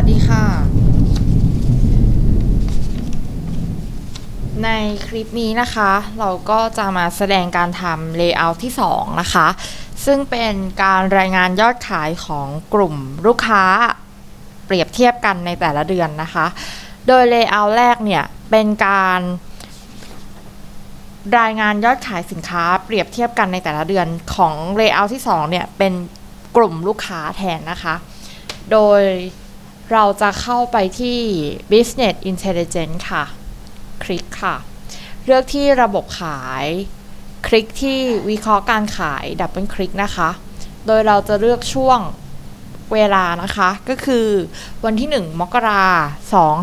วัสดีค่ะ ในคลิปนี้นะคะ เราก็จะมาแสดงการทำ layout ที่ 2 นะคะ ซึ่งเป็นการรายงานยอดขายของกลุ่มลูกค้าเปรียบเทียบกันในแต่ละเดือนนะคะ โดย layout แรกเนี่ย เป็นการรายงานยอดขายสินค้าเปรียบเทียบกันในแต่ละเดือนของ layout ที่ 2 เนี่ย เป็นกลุ่มลูกค้าแทนนะคะ โดย เราจะเข้าไปที่ business intelligence ค่ะ คลิกค่ะ เลือกที่ระบบขาย คลิกที่วิเคราะห์การขายดับเบิลคลิกนะคะ โดยเราจะเลือกช่วงเวลานะคะ ก็คือวันที่ 1 มกราคม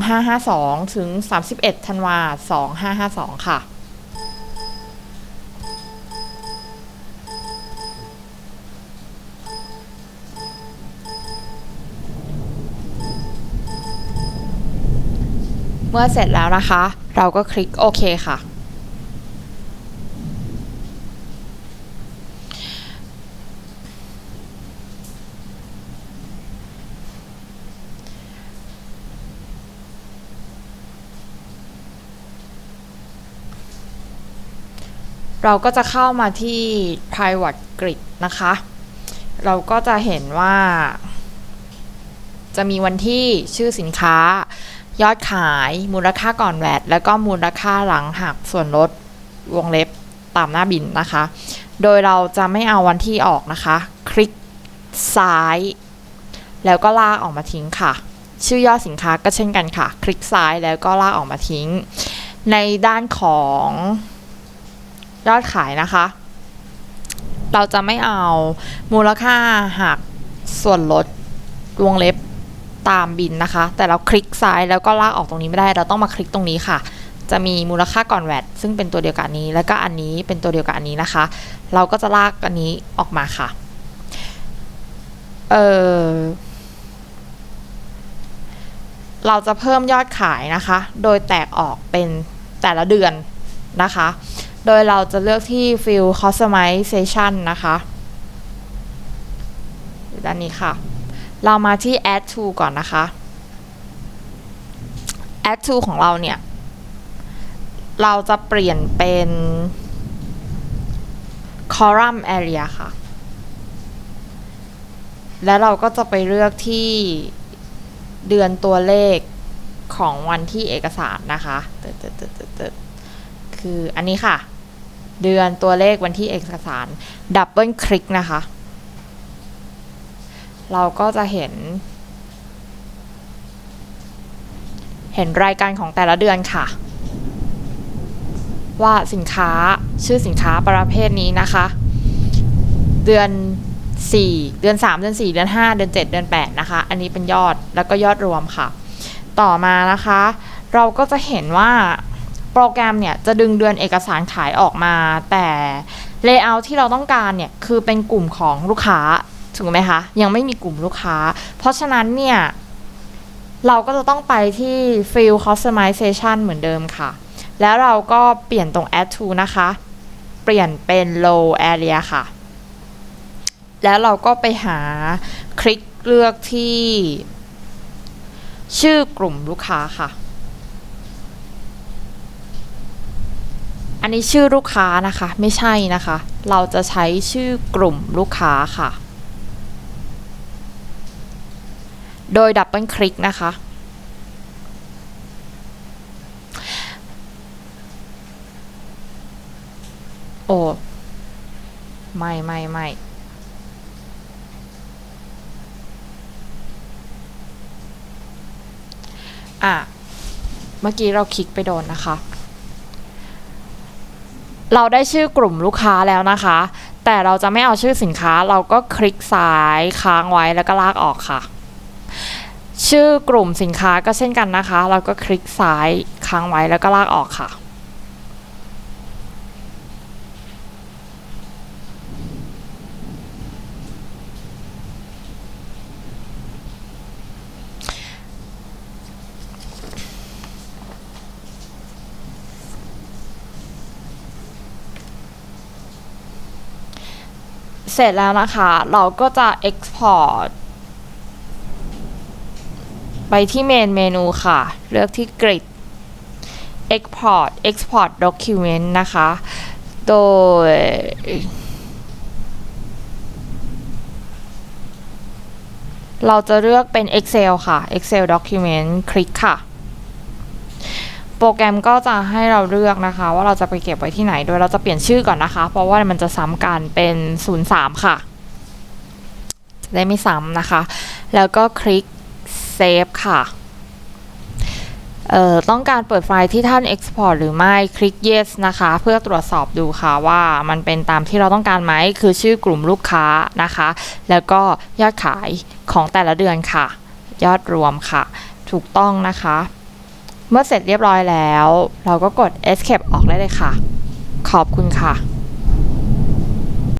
2552 ถึง 31 ธันวาคม2552 ค่ะ มื่อเสร็จแล้วนะคะ เราก็คลิกโอเคค่ะ เราก็จะเข้ามาที่ private grid นะคะ เราก็จะเห็นว่าจะมีวันที่ชื่อสินค้า ยอดขาย มูลค่าก่อนแวดแล้วก็มูลค่าหลังหักส่วนลดวงเล็บตามหน้าบินนะคะ โดยเราจะไม่เอาวันที่ออกนะคะ คลิกซ้าย แล้วก็ลากออกมาทิ้งค่ะ ชื่อยอดสินค้าก็เช่นกันค่ะ คลิกซ้ายแล้วก็ลากออกมาทิ้ง ในด้านของยอดขายนะคะ เราจะไม่เอามูลค่าหักส่วนลดวงเล็บ ตามบินนะคะ แต่เราคลิกซ้ายแล้วก็ลากออกตรงนี้ไม่ได้ เราต้องมาคลิกตรงนี้ค่ะ จะมีมูลค่าก่อนแวดซึ่งเป็นตัวเดียวกันนี้ แล้วก็อันนี้เป็นตัวเดียวกับอันนี้นะคะ เราก็จะลากอันนี้ออกมาค่ะ เออเราจะเพิ่มยอดขายนะคะ โดยแตกออกเป็นแต่ละเดือนนะคะ โดยเราจะเลือกที่ Field Customization นะคะด้านนี้ค่ะ เรามาที่ add to ก่อนนะคะ add to ของเราเนี่ย เราจะเปลี่ยนเป็น column area ค่ะ แล้วเราก็จะไปเลือกที่เดือนตัวเลขของวันที่เอกสารนะคะตึ๊ดตึ๊ดตึ๊ดตึ๊ดตึ๊ดคืออันนี้ค่ะ เดือนตัวเลขวันที่เอกสาร ดับเบิลคลิกนะคะ เราก็จะเห็น เห็นรายการของแต่ละเดือนค่ะ ว่าสินค้าชื่อสินค้าประเภทนี้นะคะ เดือน 4 เดือน 3 เดือน 4 เดือน 5 เดือน 7 เดือน 8 นะคะ อันนี้เป็นยอดแล้วก็ยอดรวมค่ะ ต่อมานะคะ เราก็จะเห็นว่าโปรแกรมเนี่ยจะดึงเดือนเอกสารขายออกมา แต่ Layout ที่เราต้องการเนี่ยคือเป็นกลุ่มของลูกค้า ถูกไหมคะ ยังไม่มีกลุ่มลูกค้า เพราะฉะนั้นเนี่ย เราก็จะต้องไปที่ Field Customization เหมือนเดิมค่ะ แล้วเราก็เปลี่ยนตรง Add to นะคะ เปลี่ยนเป็น Low Area ค่ะ แล้วเราก็ไปหาคลิกเลือกที่ชื่อกลุ่มลูกค้าค่ะ อันนี้ชื่อลูกค้านะคะ ไม่ใช่นะคะ เราจะใช้ชื่อกลุ่มลูกค้าค่ะ โดยดับเบิลคลิกนะคะ โอ้ไม่ไม่ไม่อะ เมื่อกี้เราคลิกไปโดนนะคะ เราได้ชื่อกลุ่มลูกค้าแล้วนะคะ แต่เราจะไม่เอาชื่อสินค้า เราก็คลิกซ้ายค้างไว้แล้วก็ลากออกค่ะ ชื่อกลุ่มสินค้าก็เช่นกันนะคะเราก็คลิกซ้ายค้างไว้แล้วก็ลากออกค่ะ เสร็จแล้วนะคะ เราก็จะ export ไปที่เมนเมนูค่ะ เลือกที่ grid export export document นะคะ โดย เราจะเลือกเป็น Excel ค่ะ Excel document คลิกค่ะ โปรแกรมก็จะให้เราเลือกนะคะ ว่าเราจะไปเก็บไว้ที่ไหน โดยเราจะเปลี่ยนชื่อก่อนนะคะ เพราะว่ามันจะซ้ำกันเป็น 03 ค่ะ จะได้ไม่ซ้ำนะคะ แล้วก็คลิก Save ค่ะเออต้องการเปิดไฟล์ที่ท่าน Export หรือไม่ คลิก Yes นะคะ เพื่อตรวจสอบดูค่ะว่ามันเป็นตามที่เราต้องการไหม คือชื่อกลุ่มลูกค้านะคะ แล้วก็ยอดขายของแต่ละเดือนค่ะ ยอดรวมค่ะ ถูกต้องนะคะ เมื่อเสร็จเรียบร้อยแล้ว เราก็กด Escape ออกได้เลยค่ะ ขอบคุณค่ะ